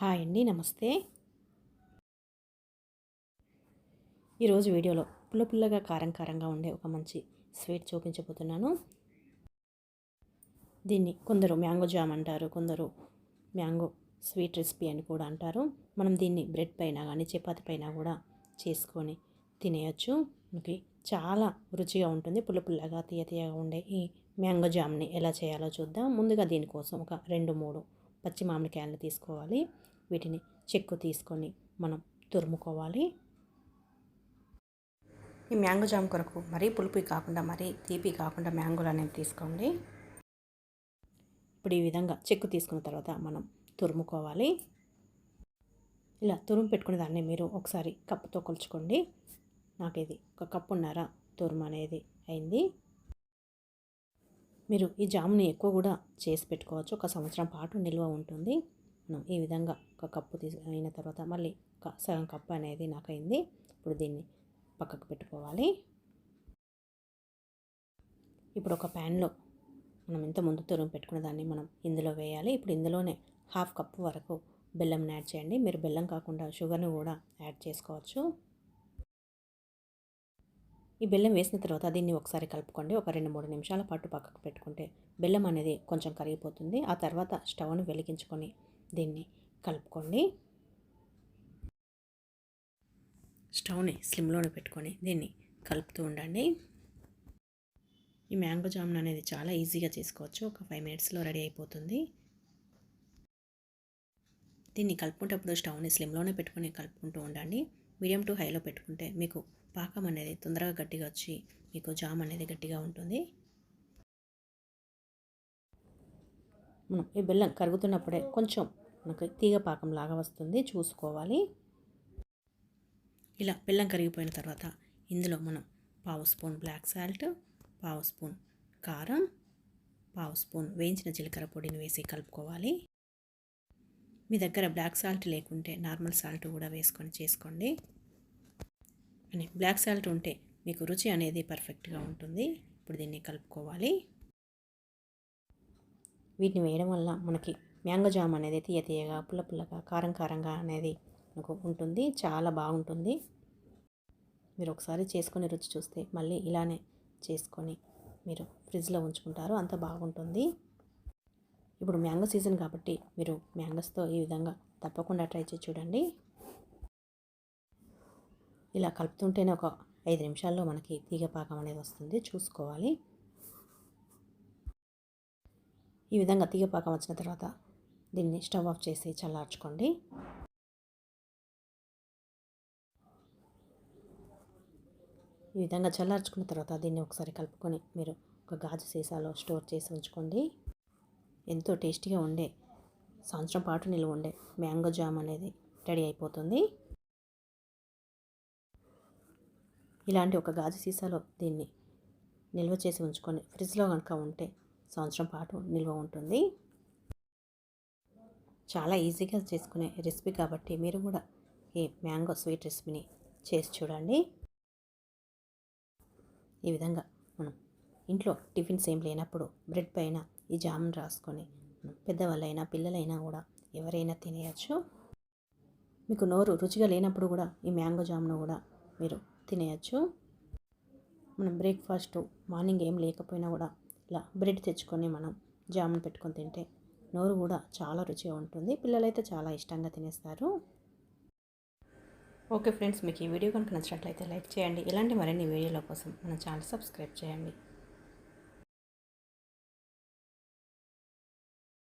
Hi అండి నమస్తే. ఈరోజు వీడియోలో పుల్ల పుల్లగా కారం కారంగా ఉండే ఒక మంచి స్వీట్ చూపించబోతున్నాను. దీన్ని కొందరు మ్యాంగో జామ్ అంటారు కొందరు మ్యాంగో స్వీట్ రెసిపీ అని కూడా అంటారు. మనం దీన్ని బ్రెడ్ పైన కానీ చపాతి పైన కూడా చేసుకొని తినేయచ్చు. మనకి చాలా రుచిగా ఉంటుంది. పుల్ల పుల్లగా తీయ తీయగా ఉండే ఈ మ్యాంగో జామ్ని ఎలా చేయాలో చూద్దాం. ముందుగా దీనికోసం ఒక రెండు మూడు పచ్చి మామిడికాయలను తీసుకోవాలి. వీటిని చెక్కు తీసుకొని మనం తురుముకోవాలి. ఈ మ్యాంగో జామ్ కొరకు మరీ పులుపు కాకుండా మరీ తీపి కాకుండా మ్యాంగోలు అనేవి తీసుకోండి. ఇప్పుడు ఈ విధంగా చెక్కు తీసుకున్న తర్వాత మనం తురుముకోవాలి. ఇలా తురుము పెట్టుకునే దాన్ని మీరు ఒకసారి కప్పుతో కొలుచుకోండి. నాకు ఇది ఒక కప్పున్నర తురుము అనేది అయింది. మీరు ఈ జాముని ఎక్కువ కూడా చేసి పెట్టుకోవచ్చు. ఒక సంవత్సరం పాటు నిల్వ ఉంటుంది. మనం ఈ విధంగా ఒక కప్పు తీసు అయిన తర్వాత మళ్ళీ ఒక సగం కప్పు అనేది నాకు అయింది. ఇప్పుడు దీన్ని పక్కకు పెట్టుకోవాలి. ఇప్పుడు ఒక ప్యాన్లో మనం ఇంత ముందు తురుము పెట్టుకున్న దాన్ని మనం ఇందులో వేయాలి. ఇప్పుడు ఇందులోనే హాఫ్ కప్పు వరకు బెల్లం యాడ్ చేయండి. మీరు బెల్లం కాకుండా షుగర్ని కూడా యాడ్ చేసుకోవచ్చు. ఈ బెల్లం వేసిన తర్వాత దీన్ని ఒకసారి కలుపుకోండి. ఒక రెండు మూడు నిమిషాల పాటు పక్కకు పెట్టుకుంటే బెల్లం అనేది కొంచెం కరిగిపోతుంది. ఆ తర్వాత స్టవ్ను వెలిగించుకొని దీన్ని కలుపుకోండి. స్టవ్ని స్లిమ్లోనే పెట్టుకొని దీన్ని కలుపుతూ ఉండండి. ఈ మ్యాంగో జామున్ అనేది చాలా ఈజీగా చేసుకోవచ్చు. ఒక ఫైవ్ మినిట్స్లో రెడీ అయిపోతుంది. దీన్ని కలుపుకుంటప్పుడు స్టవ్ని స్లిమ్లోనే పెట్టుకొని కలుపుకుంటూ ఉండండి. మీడియం టు హైలో పెట్టుకుంటే మీకు పాకం అనేది తొందరగా గట్టిగా వచ్చి మీకు జామ్ అనేది గట్టిగా ఉంటుంది. మనం ఈ బెల్లం కరుగుతున్నప్పుడే కొంచెం మనకు తీగ పాకం లాగా వస్తుంది. చూసుకోవాలి. ఇలా బెల్లం కరిగిపోయిన తర్వాత ఇందులో మనం పావు స్పూన్ బ్లాక్ సాల్ట్ పావు స్పూన్ కారం పావు స్పూన్ వేయించిన జీలకర్ర పొడిని వేసి కలుపుకోవాలి. మీ దగ్గర బ్లాక్ సాల్ట్ లేకుంటే నార్మల్ సాల్ట్ కూడా వేసుకొని చేసుకోండి. అని బ్లాక్ సాల్ట్ ఉంటే మీకు రుచి అనేది పర్ఫెక్ట్గా ఉంటుంది. ఇప్పుడు దీన్ని కలుపుకోవాలి. వీటిని వేయడం వల్ల మనకి మ్యాంగో జామ్ అనేది తీయ తీయగా పుల్ల పుల్లగా కారం కారంగా అనేది మనకు ఉంటుంది. చాలా బాగుంటుంది. మీరు ఒకసారి చేసుకొని రుచి చూస్తే మళ్ళీ ఇలానే చేసుకొని మీరు ఫ్రిడ్జ్లో ఉంచుకుంటారు. అంత బాగుంటుంది. ఇప్పుడు మ్యాంగో సీజన్ కాబట్టి మీరు మ్యాంగోస్తో ఈ విధంగా తప్పకుండా ట్రై చేసి చూడండి. ఇలా కలుపుతుంటేనే ఒక ఐదు నిమిషాల్లో మనకి తీగపాకం అనేది వస్తుంది. చూసుకోవాలి. ఈ విధంగా తీగపాకం వచ్చిన తర్వాత దీన్ని స్టవ్ ఆఫ్ చేసి చల్లార్చుకోండి. ఈ విధంగా చల్లార్చుకున్న తర్వాత దీన్ని ఒకసారి కలుపుకొని మీరు ఒక గాజు సీసాలో స్టోర్ చేసి ఉంచుకోండి. ఎంతో టేస్టీగా ఉండే సంవత్సరం పాటు నిల్వ ఉండే మ్యాంగో జామ్ అనేది రెడీ అయిపోతుంది. ఇలాంటి ఒక గాజు సీసాలో దీన్ని నిల్వ చేసి ఉంచుకొని ఫ్రిడ్జ్లో కనుక ఉంటే సంవత్సరం పాటు నిల్వ ఉంటుంది. చాలా ఈజీగా చేసుకునే రెసిపీ కాబట్టి మీరు కూడా ఈ మ్యాంగో స్వీట్ రెసిపీని చేసి చూడండి. ఈ విధంగా మనం ఇంట్లో టిఫిన్స్ ఏం లేనప్పుడు బ్రెడ్ పైన ఈ జామున్ రాసుకొని పెద్దవాళ్ళైనా పిల్లలైనా కూడా ఎవరైనా తినేయచ్చు. మీకు నోరు రుచిగా లేనప్పుడు కూడా ఈ మ్యాంగో జామును కూడా మీరు తినేయచ్చు. మనం బ్రేక్ఫాస్ట్ మార్నింగ్ ఏం లేకపోయినా కూడా ఇలా బ్రెడ్ తెచ్చుకొని మనం జామున్ పెట్టుకొని తింటే నోరు కూడా చాలా రుచిగా ఉంటుంది. పిల్లలైతే చాలా ఇష్టంగా తినేస్తారు. ఓకే ఫ్రెండ్స్ మీకు ఈ వీడియో కనుక నచ్చినట్లయితే లైక్ చేయండి. ఇలాంటి మరిన్ని వీడియోల కోసం మన ఛానల్ సబ్స్క్రైబ్ చేయండి.